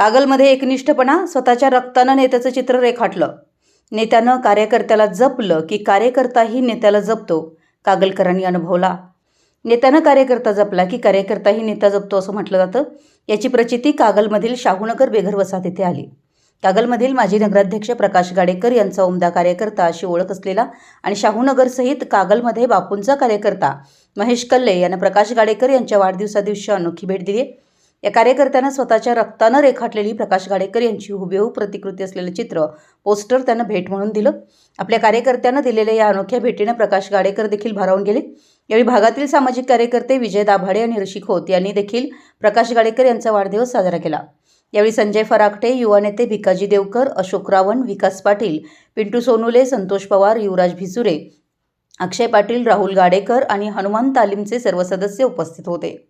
कागलमध्ये एकनिष्ठपणा स्वतःच्या रक्तानं नेत्याचं चित्र रेखाटलं. नेत्यानं कार्यकर्त्याला जपलं की कार्यकर्ताही नेत्याला जपतो कागलकरांनी अनुभवला. नेत्यानं कार्यकर्ता जपला की कार्यकर्ताही नेता जपतो असं म्हटलं जातं. याची प्रचिती कागलमधील शाहूनगर बेघर वसाहत येथे आली. कागलमधील माजी नगराध्यक्ष प्रकाश गाडेकर यांचा उमदा कार्यकर्ता अशी ओळख असलेला आणि शाहूनगरसहित कागलमध्ये बापूंचा कार्यकर्ता महेश कल्ले यानं प्रकाश गाडेकर यांच्या वाढदिवसादिवशी अनोखी भेट दिली या कार्यकर्त्यानं स्वतःच्या रक्तानं रेखाटलेली प्रकाश गाडेकर यांची हुबेहूब प्रतिकृती असलेलं चित्र पोस्टर त्यानं भेट म्हणून दिलं. आपल्या कार्यकर्त्यानं दिलेल्या या अनोख्या भेटीनं प्रकाश गाडेकर देखील भारावून गेले. यावेळी भागातील सामाजिक कार्यकर्ते विजय दाभाडे आणि ऋषी खोत यांनी देखील प्रकाश गाडेकर यांचा वाढदिवस साजरा केला. यावेळी संजय फराकटे युवा नेते भिकाजी देवकर अशोक रावण विकास पाटील पिंटू सोनुले संतोष पवार युवराज भिसुरे अक्षय पाटील राहुल गाडेकर आणि हनुमान तालीमचे सर्व सदस्य उपस्थित होते.